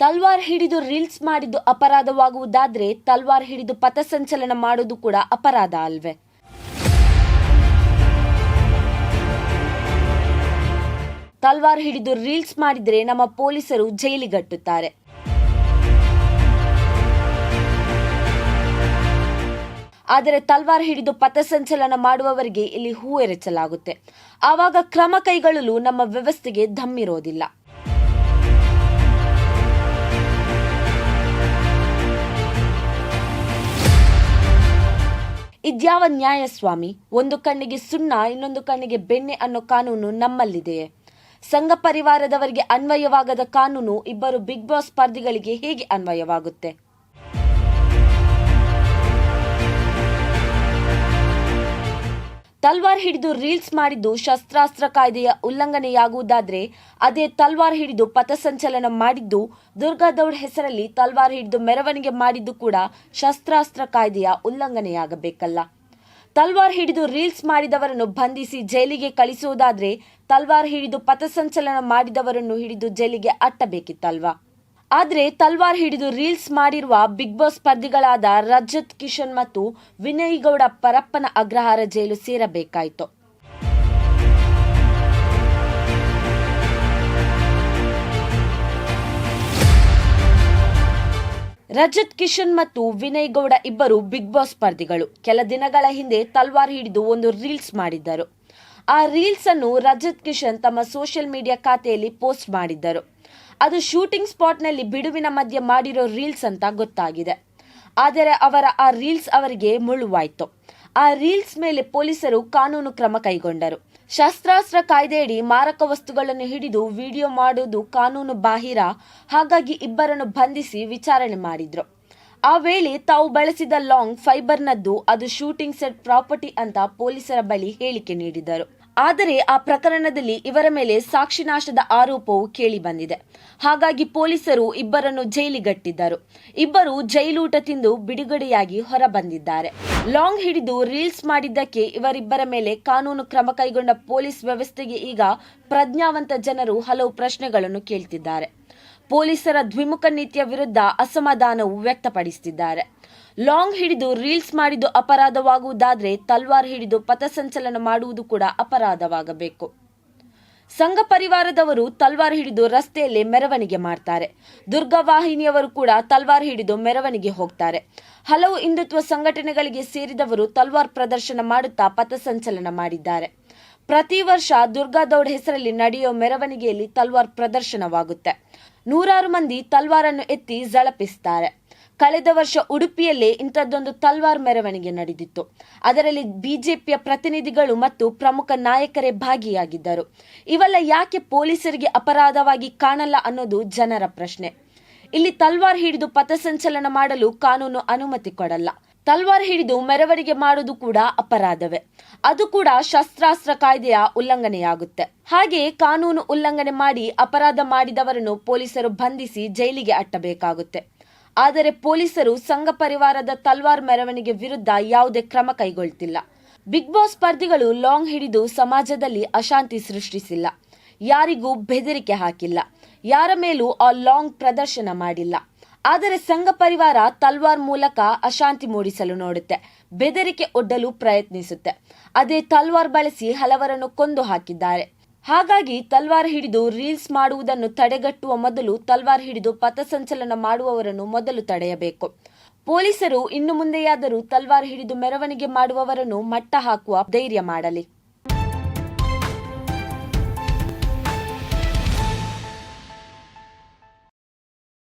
ತಲ್ವಾರ್ ಹಿಡಿದು ರೀಲ್ಸ್ ಮಾಡಿದ್ದು ಅಪರಾಧವಾಗುವುದಾದ್ರೆ ತಲ್ವಾರ್ ಹಿಡಿದು ಪಥಸಂಚಲನ ಮಾಡೋದು ಕೂಡ ಅಪರಾಧ ಅಲ್ವೇ? ತಲ್ವಾರ್ ಹಿಡಿದು ರೀಲ್ಸ್ ಮಾಡಿದ್ರೆ ನಮ್ಮ ಪೊಲೀಸರು ಜೈಲಿಗಟ್ಟುತ್ತಾರೆ. ಆದರೆ ತಲ್ವಾರ್ ಹಿಡಿದು ಪಥಸಂಚಲನ ಮಾಡುವವರಿಗೆ ಇಲ್ಲಿ ಹೂ ಎರಚಲಾಗುತ್ತೆ. ಆವಾಗ ಕ್ರಮ ಕೈಗೊಳ್ಳಲು ನಮ್ಮ ವ್ಯವಸ್ಥೆಗೆ ದಮ್ಮಿರೋದಿಲ್ಲ. ಇದ್ಯಾವ ನ್ಯಾಯ ಸ್ವಾಮಿ? ಒಂದು ಕಣ್ಣಿಗೆ ಸುಣ್ಣ, ಇನ್ನೊಂದು ಕಣ್ಣಿಗೆ ಬೆಣ್ಣೆ ಅನ್ನೋ ಕಾನೂನು ನಮ್ಮಲ್ಲಿದೆಯೇ? ಸಂಘ ಪರಿವಾರದವರಿಗೆ ಅನ್ವಯವಾಗದ ಕಾನೂನು ಇಬ್ಬರು ಬಿಗ್ ಬಾಸ್ ಸ್ಪರ್ಧಿಗಳಿಗೆ ಹೇಗೆ ಅನ್ವಯವಾಗುತ್ತೆ? ತಲ್ವಾರ್ ಹಿಡಿದು ರೀಲ್ಸ್ ಮಾಡಿದ್ದು ಶಸ್ತ್ರಾಸ್ತ್ರ ಕಾಯ್ದೆಯ ಉಲ್ಲಂಘನೆಯಾಗುವುದಾದ್ರೆ ಅದೇ ತಲ್ವಾರ್ ಹಿಡಿದು ಪಥಸಂಚಲನ ಮಾಡಿದ್ದು ದುರ್ಗಾದೌಡ್ ಹೆಸರಲ್ಲಿ ತಲ್ವಾರ್ ಹಿಡಿದು ಮೆರವಣಿಗೆ ಮಾಡಿದ್ದು ಕೂಡ ಶಸ್ತ್ರಾಸ್ತ್ರ ಕಾಯ್ದೆಯ ಉಲ್ಲಂಘನೆಯಾಗಬೇಕಲ್ಲ. ತಲ್ವಾರ್ ಹಿಡಿದು ರೀಲ್ಸ್ ಮಾಡಿದವರನ್ನು ಬಂಧಿಸಿ ಜೈಲಿಗೆ ಕಳಿಸುವುದಾದ್ರೆ ತಲ್ವಾರ್ ಹಿಡಿದು ಪಥಸಂಚಲನ ಮಾಡಿದವರನ್ನು ಹಿಡಿದು ಜೈಲಿಗೆ ಅಟ್ಟಬೇಕಿತ್ತಲ್ವಾ? ಆದ್ರೆ ತಲ್ವಾರ್ ಹಿಡಿದು ರೀಲ್ಸ್ ಮಾಡಿರುವ ಬಿಗ್ ಬಾಸ್ ಸ್ಪರ್ಧಿಗಳಾದ ರಜತ್, ಕಿಶನ್ ಮತ್ತು ವಿನಯ್ ಗೌಡ ಪರಪ್ಪನ ಅಗ್ರಹಾರ ಜೈಲು ಸೇರಬೇಕಾಯಿತು. ರಜತ್, ಕಿಶನ್ ಮತ್ತು ವಿನಯ್ ಗೌಡ ಇಬ್ಬರು ಬಿಗ್ ಬಾಸ್ ಸ್ಪರ್ಧಿಗಳು. ಕೆಲ ದಿನಗಳ ಹಿಂದೆ ತಲ್ವಾರ್ ಹಿಡಿದು ಒಂದು ರೀಲ್ಸ್ ಮಾಡಿದ್ದರು. ಆ ರೀಲ್ಸ್ ಅನ್ನು ರಜತ್, ಕಿಶನ್ ತಮ್ಮ ಸೋಷಿಯಲ್ ಮೀಡಿಯಾ ಖಾತೆಯಲ್ಲಿ ಪೋಸ್ಟ್ ಮಾಡಿದ್ದರು. ಅದು ಶೂಟಿಂಗ್ ಸ್ಪಾಟ್ನಲ್ಲಿ ಬಿಡುವಿನ ಮಧ್ಯೆ ಮಾಡಿರೋ ರೀಲ್ಸ್ ಅಂತ ಗೊತ್ತಾಗಿದೆ. ಆದರೆ ಅವರ ಆ ರೀಲ್ಸ್ ಅವರಿಗೆ ಮುಳುವಾಯ್ತು. ಆ ರೀಲ್ಸ್ ಮೇಲೆ ಪೊಲೀಸರು ಕಾನೂನು ಕ್ರಮ ಕೈಗೊಂಡರು. ಶಸ್ತ್ರಾಸ್ತ್ರ ಕಾಯ್ದೆಯಡಿ ಮಾರಕ ವಸ್ತುಗಳನ್ನು ಹಿಡಿದು ವಿಡಿಯೋ ಮಾಡುವುದು ಕಾನೂನು ಬಾಹಿರ. ಹಾಗಾಗಿ ಇಬ್ಬರನ್ನು ಬಂಧಿಸಿ ವಿಚಾರಣೆ ಮಾಡಿದ್ರು. ಆ ವೇಳೆ ತಾವು ಬಳಸಿದ ಲಾಂಗ್ ಫೈಬರ್ನದ್ದು ಅದು ಶೂಟಿಂಗ್ ಸೆಟ್ ಪ್ರಾಪರ್ಟಿ ಅಂತ ಪೊಲೀಸರ ಬಳಿ ಹೇಳಿಕೆ ನೀಡಿದರು. ಆದರೆ ಆ ಪ್ರಕರಣದಲ್ಲಿ ಇವರ ಮೇಲೆ ಸಾಕ್ಷಿ ನಾಶದ ಆರೋಪವು ಕೇಳಿ ಬಂದಿದೆ. ಹಾಗಾಗಿ ಪೊಲೀಸರು ಇಬ್ಬರನ್ನು ಜೈಲಿಗಟ್ಟಿದ್ದರು. ಇಬ್ಬರು ಜೈಲೂಟ ತಿಂದು ಬಿಡುಗಡೆಯಾಗಿ ಹೊರಬಂದಿದ್ದಾರೆ. ಲಾಂಗ್ ಹಿಡಿದು ರೀಲ್ಸ್ ಮಾಡಿದ್ದಕ್ಕೆ ಇವರಿಬ್ಬರ ಮೇಲೆ ಕಾನೂನು ಕ್ರಮ ಕೈಗೊಂಡ ಪೊಲೀಸ್ ವ್ಯವಸ್ಥೆಗೆ ಈಗ ಪ್ರಜ್ಞಾವಂತ ಜನರು ಹಲವು ಪ್ರಶ್ನೆಗಳನ್ನು ಕೇಳ್ತಿದ್ದಾರೆ. ಪೊಲೀಸರ ದ್ವಿಮುಖ ನೀತಿಯ ವಿರುದ್ಧ ಅಸಮಾಧಾನವು ವ್ಯಕ್ತಪಡಿಸುತ್ತಿದ್ದಾರೆ. ಲಾಂಗ್ ಹಿಡಿದು ರೀಲ್ಸ್ ಮಾಡಿದ್ದು ಅಪರಾಧವಾಗುವುದಾದರೆ ತಲ್ವಾರ್ ಹಿಡಿದು ಪಥಸಂಚಲನ ಮಾಡುವುದು ಕೂಡ ಅಪರಾಧವಾಗಬೇಕು. ಸಂಘ ಪರಿವಾರದವರು ತಲ್ವಾರ್ ಹಿಡಿದು ರಸ್ತೆಯಲ್ಲಿ ಮೆರವಣಿಗೆ ಮಾಡ್ತಾರೆ. ದುರ್ಗಾ ವಾಹಿನಿಯವರು ಕೂಡ ತಲ್ವಾರ್ ಹಿಡಿದು ಮೆರವಣಿಗೆ ಹೋಗ್ತಾರೆ. ಹಲವು ಹಿಂದುತ್ವ ಸಂಘಟನೆಗಳಿಗೆ ಸೇರಿದವರು ತಲ್ವಾರ್ ಪ್ರದರ್ಶನ ಮಾಡುತ್ತಾ ಪಥಸಂಚಲನ ಮಾಡಿದ್ದಾರೆ. ಪ್ರತಿ ವರ್ಷ ದುರ್ಗಾದೌಡ್ ಹೆಸರಲ್ಲಿ ನಡೆಯೋ ಮೆರವಣಿಗೆಯಲ್ಲಿ ತಲ್ವಾರ್ ಪ್ರದರ್ಶನವಾಗುತ್ತೆ. ನೂರಾರು ಮಂದಿ ತಲ್ವಾರನ್ನು ಎತ್ತಿ ಝಳಪಿಸ್ತಾರೆ. ಕಳೆದ ವರ್ಷ ಉಡುಪಿಯಲ್ಲೇ ಇಂಥದ್ದೊಂದು ತಲ್ವಾರ್ ಮೆರವಣಿಗೆ ನಡೆದಿತ್ತು. ಅದರಲ್ಲಿ ಬಿಜೆಪಿಯ ಪ್ರತಿನಿಧಿಗಳು ಮತ್ತು ಪ್ರಮುಖ ನಾಯಕರೇ ಭಾಗಿಯಾಗಿದ್ದರು. ಇವೆಲ್ಲ ಯಾಕೆ ಪೊಲೀಸರಿಗೆ ಅಪರಾಧವಾಗಿ ಕಾಣಲ್ಲ ಅನ್ನೋದು ಜನರ ಪ್ರಶ್ನೆ. ಇಲ್ಲಿ ತಲ್ವಾರ್ ಹಿಡಿದು ಪಥಸಂಚಲನ ಮಾಡಲು ಕಾನೂನು ಅನುಮತಿ ಕೊಡಲ್ಲ. ತಲ್ವಾರ್ ಹಿಡಿದು ಮೆರವಣಿಗೆ ಮಾಡುವುದು ಕೂಡ ಅಪರಾಧವೇ. ಅದು ಕೂಡ ಶಸ್ತ್ರಾಸ್ತ್ರ ಕಾಯ್ದೆಯ ಉಲ್ಲಂಘನೆಯಾಗುತ್ತೆ. ಹಾಗೆ ಕಾನೂನು ಉಲ್ಲಂಘನೆ ಮಾಡಿ ಅಪರಾಧ ಮಾಡಿದವರನ್ನು ಪೊಲೀಸರು ಬಂಧಿಸಿ ಜೈಲಿಗೆ ಅಟ್ಟಬೇಕಾಗುತ್ತೆ. ಆದರೆ ಪೊಲೀಸರು ಸಂಘ ಪರಿವಾರದ ತಲ್ವಾರ್ ಮೆರವಣಿಗೆ ವಿರುದ್ಧ ಯಾವುದೇ ಕ್ರಮ ಕೈಗೊಳ್ತಿಲ್ಲ. ಬಿಗ್ ಬಾಸ್ ಸ್ಪರ್ಧಿಗಳು ಲಾಂಗ್ ಹಿಡಿದು ಸಮಾಜದಲ್ಲಿ ಅಶಾಂತಿ ಸೃಷ್ಟಿಸಿಲ್ಲ. ಯಾರಿಗೂ ಬೆದರಿಕೆ ಹಾಕಿಲ್ಲ. ಯಾರ ಮೇಲೂ ಆ ಲಾಂಗ್ ಪ್ರದರ್ಶನ ಮಾಡಿಲ್ಲ. ಆದರೆ ಸಂಘ ಪರಿವಾರ ತಲ್ವಾರ್ ಮೂಲಕ ಅಶಾಂತಿ ಮೂಡಿಸಲು ನೋಡುತ್ತೆ. ಬೆದರಿಕೆ ಒಡ್ಡಲು ಪ್ರಯತ್ನಿಸುತ್ತೆ. ಅದೇ ತಲ್ವಾರ್ ಬಳಸಿ ಹಲವರನ್ನು ಕೊಂದು ಹಾಕಿದ್ದಾರೆ. ಹಾಗಾಗಿ ತಲ್ವಾರ್ ಹಿಡಿದು ರೀಲ್ಸ್ ಮಾಡುವುದನ್ನು ತಡೆಗಟ್ಟುವ ಮೊದಲು ತಲ್ವಾರ್ ಹಿಡಿದು ಪಥಸಂಚಲನ ಮಾಡುವವರನ್ನು ಮೊದಲು ತಡೆಯಬೇಕು. ಪೊಲೀಸರು ಇನ್ನು ಮುಂದೆಯಾದರೂ ತಲ್ವಾರ್ ಹಿಡಿದು ಮೆರವಣಿಗೆ ಮಾಡುವವರನ್ನು ಮಟ್ಟ ಹಾಕುವ ಧೈರ್ಯ ಮಾಡಲಿ.